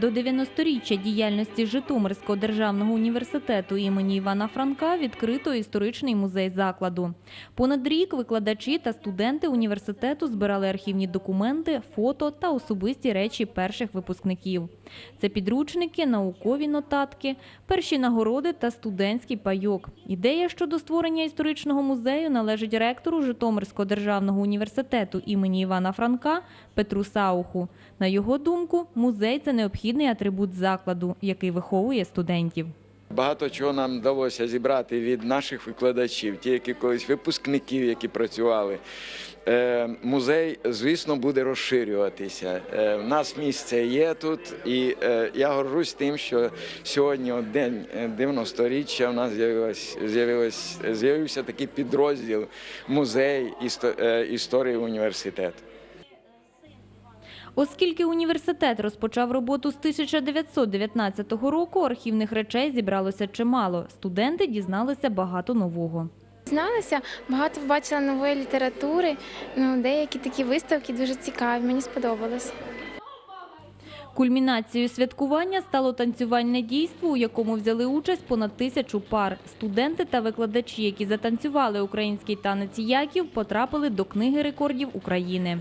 До 90-річчя діяльності Житомирського державного університету імені Івана Франка відкрито історичний музей закладу. Понад рік викладачі та студенти університету збирали архівні документи, фото та особисті речі перших випускників. Це підручники, наукові нотатки, перші нагороди та студентський пайок. Ідея щодо створення історичного музею належить ректору Житомирського державного університету імені Івана Франка Петру Сауху. На його думку, музей це необхідний атрибут закладу, який виховує студентів. Багато чого нам вдалося зібрати від наших викладачів, ті, які колись випускників, які працювали. Е, Музей, звісно, буде розширюватися. Е, В нас місце є тут, і е, я горжусь тим, що сьогодні, день е, 90-річчя, у нас з'явився такий підрозділ музей істо- е, історії університету. Оскільки університет розпочав роботу з 1919 року, архівних речей зібралося чимало. Студенти дізналися багато нового. Зналася, багато побачила нової літератури. Ну, деякі такі виставки дуже цікаві, мені сподобалось. Кульмінацією святкування стало танцювальне дійство, у якому взяли участь понад тисячу пар. Студенти та викладачі, які затанцювали український танець Яків, потрапили до книги рекордів України.